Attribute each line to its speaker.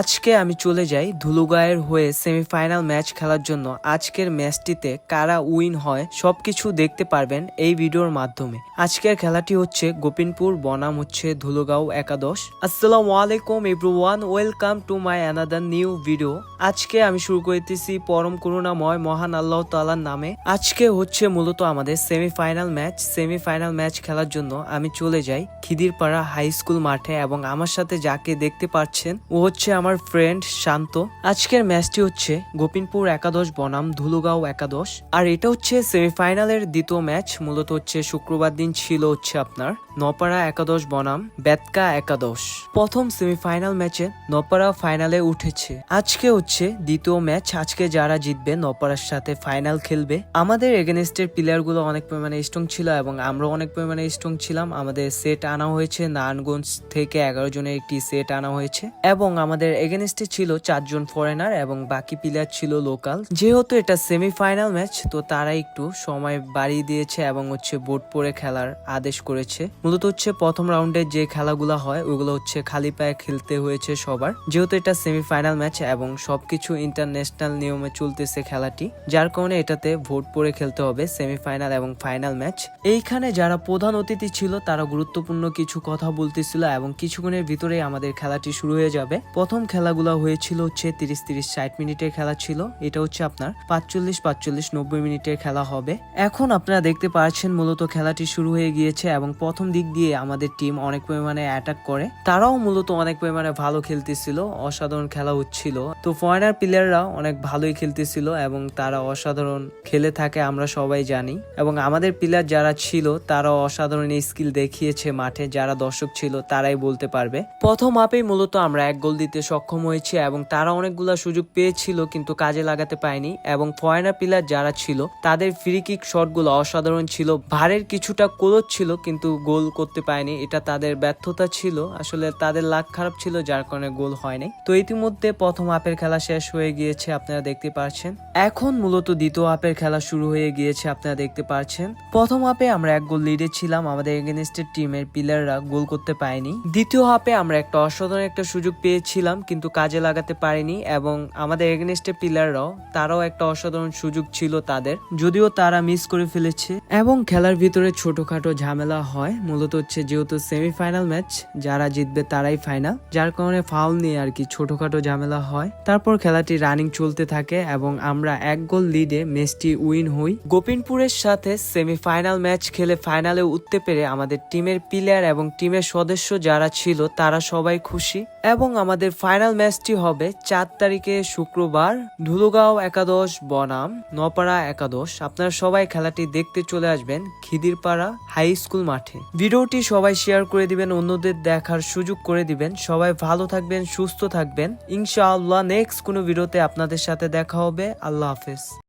Speaker 1: আজকে আমি চলে যাই ধুলুগায়ের হয়ে সেমিফাইনাল ম্যাচ খেলার জন্য। আজকের ম্যাচটিতে কারা উইন হয় সবকিছু দেখতে পারবেন এই ভিডিওর মাধ্যমে। আজকের খেলাটি হচ্ছে গোপিনপুর, বনাম হচ্ছে ধুলুগাঁও একাদশ। আসসালামু আলাইকুম everyone, welcome to my another new video. আজকে আমি শুরু করতেছি পরম করুণাময়, মহান আল্লাহ তাআলার নামে। আজকে হচ্ছে মূলত আমাদের সেমিফাইনাল ম্যাচ। সেমিফাইনাল ম্যাচ খেলার জন্য আমি চলে যাই খিদিরপাড়া হাই স্কুল মাঠে এবং আমার সাথে যাকে দেখতে পাচ্ছেন ও হচ্ছে আমার ফ্রেন্ড শান্ত। আজকের ম্যাচটি হচ্ছে গোপিনপুর একাদশ, বনাম, ধুলুগাঁও একাদশ। আর এটা হচ্ছে সেমিফাইনালের দ্বিতীয় ম্যাচ মূলত হচ্ছে শুক্রবার দিন ছিল হচ্ছে আপনার নপাড়া একাদশ, বনাম, বেতকা একাদশ। প্রথম সেমিফাইনাল ম্যাচে নপাড়া ফাইনালে উঠেছে। আজকে হচ্ছে দ্বিতীয় ম্যাচ আজকে যারা জিতবে নপাড়ার সাথে ফাইনাল খেলবে। আমাদের এগেনস্টের প্লেয়ারগুলো অনেক পরিমাণে স্ট্রং ছিল এবং আমরা অনেক পরিমাণে স্ট্রং ছিলাম। আমাদের সেট আনা হয়েছে। নারায়ণগঞ্জ থেকে এগারো জনের একটি সেট আনা হয়েছে। এবং আমাদের এগেনস্টে ছিল চারজন ফরেনার এবং বাকি প্লেয়ার ছিল লোকাল যেহেতু এটা সেমিফাইনাল ম্যাচ তো তারা একটু সময় বাড়িয়ে দিয়েছে এবং হচ্ছে বোর্ড পরে খেলার আদেশ করেছে। মূলত হচ্ছে প্রথম রাউন্ডে যে খেলাগুলো হয়, ওগুলো হচ্ছে খালি পায়ে খেলতে হয়েছে সবার। যেহেতু এটা সেমিফাইনাল ম্যাচ এবং সবকিছু ইন্টারন্যাশনাল নিয়মে চলতেছে খেলাটি, যার কারণে এটাতে ভোট পরে খেলতে হবে সেমিফাইনাল এবং ফাইনাল ম্যাচ এইখানে যারা প্রধান অতিথি ছিল, তারা গুরুত্বপূর্ণ কিছু কথা বলতেছিল এবং কিছুক্ষণের ভিতরেই আমাদের খেলাটি শুরু হয়ে যাবে। প্রথম খেলাগুলো হয়েছিল হচ্ছে তিরিশ তিরিশ ষাট মিনিটের খেলা ছিল। এটা হচ্ছে আপনার পাঁচচল্লিশ পাঁচচল্লিশ নব্বই মিনিটের খেলা হবে। এখন আপনারা দেখতে পাচ্ছেন মূলত খেলাটি শুরু হয়ে গিয়েছে এবং প্রথম দিক দিয়ে আমাদের টিম অনেক পরিমাণে অ্যাটাক করে। তারাও মূলত অনেক পরিমাণে ভালো খেলতেছিল, অসাধারণ খেলা হচ্ছিল। তো ফরেনার প্লেয়াররা অনেক ভালোই খেলতেছিল এবং তারা অসাধারণ খেলে থাকে আমরা সবাই জানি। এবং আমাদের প্লেয়ার যারা ছিল তারা অসাধারণ স্কিল দেখিয়েছে মাঠে, যারা দর্শক ছিল তারাই বলতে পারবে। প্রথম আপেই মূলত আমরা এক গোল দিতে সক্ষম হয়েছে এবং তারা অনেকগুলো সুযোগ পেয়েছিল কিন্তু কাজে লাগাতে পায়নি এবং ফরেনার প্লেয়ার যারা ছিল, তাদের ফ্রি কিক শটগুলো অসাধারণ ছিল। ভারের কিছুটা কোলত ছিল কিন্তু গোল করতে পায়নি, এটা তাদের ব্যর্থতা ছিল। আসলে তাদের লাক খারাপ ছিল, যার কারণে গোল হয়নি। তো ইতিমধ্যে প্রথম আপের খেলা শেষ হয়ে গিয়েছে, আপনারা দেখতে পাচ্ছেন। এখন মূলত দ্বিতীয় আপের খেলা শুরু হয়ে গিয়েছে, আপনারা দেখতে পাচ্ছেন। প্রথম আপে আমরা এক গোল লিডে ছিলাম, আমাদের এগেনস্টের টিমের প্লেয়াররা গোল করতে পায়নি। দ্বিতীয় হাফে আমরা একটা অসাধারণ একটা সুযোগ পেয়েছিলাম কিন্তু কাজে লাগাতে পারিনি এবং আমাদের এগেনস্টের পিলাররাও, তারাও একটা অসাধারণ সুযোগ ছিল তাদের, যদিও তারা মিস করে ফেলেছে। এবং খেলার ভিতরে ছোটখাটো ঝামেলা হয়, মূলত হচ্ছে যেহেতু সেমিফাইনাল ম্যাচ, যারা জিতবে তারাই ফাইনাল, যার কারণে ফাউল নিয়ে আর কি ছোটখাটো ঝামেলা হয়। তারপর খেলাটি রানিং চলতে থাকে এবং আমরা এক গোল লিডে ম্যাচটি উইন হই। গোপিনপুরের সাথে সেমিফাইনাল ম্যাচ খেলে ফাইনালে উঠতে পেরে আমাদের টিমের প্লেয়ার এবং টিমের সদস্য যারা ছিল, তারা সবাই খুশি এবং আমাদের ফাইনাল ম্যাচটি হবে চার তারিখে শুক্রবার, ধুলুগাঁও একাদশ, বনাম নপাড়া একাদশ। আপনারা সবাই খেলাটি দেখতে চলে আসবেন খিদিরপাড়া হাই স্কুল মাঠে। ভিডিওটি সবাই শেয়ার করে দিবেন, অন্যদের দেখার সুযোগ করে দিবেন। সবাই ভালো থাকবেন, সুস্থ থাকবেন। ইনশাআল্লাহ নেক্সট কোনো ভিডিওতে আপনাদের সাথে দেখা হবে। আল্লাহ হাফেজ।